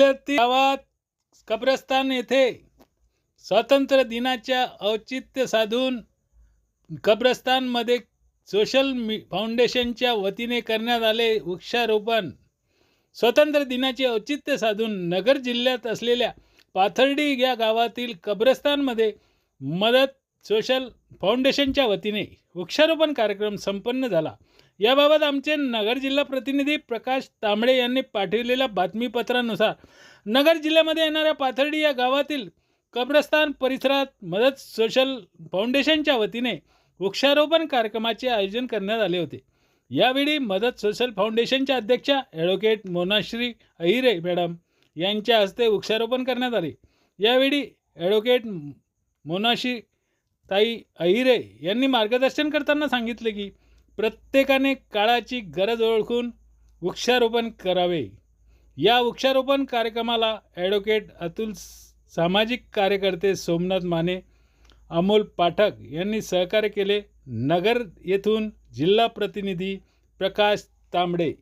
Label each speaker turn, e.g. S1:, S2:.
S1: जिल्ह्यातील गावात कब्रस्तान येथे स्वातंत्र्य दिनाच्या औचित्य साधून कब्रस्तानमध्ये सोशल मी फाउंडेशनच्या वतीने करण्यात आले वृक्षारोपण. स्वातंत्र्य दिनाचे औचित्य साधून नगर जिल्ह्यात असलेल्या पाथर्डी या गावातील कब्रस्तानमध्ये मदत सोशल फाउंडेशनच्या वतीने वृक्षारोपण कार्यक्रम संपन्न झाला. याबाबत आमचे नगर जिल्हा प्रतिनिधी प्रकाश तांबडे यांनी पाठविलेल्या बातमीपत्रानुसार नगर जिल्ह्यामध्ये येणाऱ्या पाथर्डी या गावातील कब्रस्तान परिसरात मदत सोशल फाउंडेशनच्या वतीने वृक्षारोपण कार्यक्रमाचे आयोजन करण्यात आले होते. यावेळी मदत सोशल फाउंडेशनच्या अध्यक्षा ॲडव्होकेट मोनाश्री अहिरे मॅडम यांच्या हस्ते वृक्षारोपण करण्यात आले. यावेळी ॲडव्होकेट मोनाशी ताई अहिरे यांनी मार्गदर्शन करताना सांगितले की प्रत्येकाने काळाची गरज ओळखून वृक्षारोपण करावे. या वृक्षारोपण कार्यक्रमाला ॲडव्होकेट अतुल सामाजिक कार्यकर्ते सोमनाथ माने अमोल पाठक यांनी सहकार्य केले. नगर येथून जिल्हा प्रतिनिधी प्रकाश तांबडे.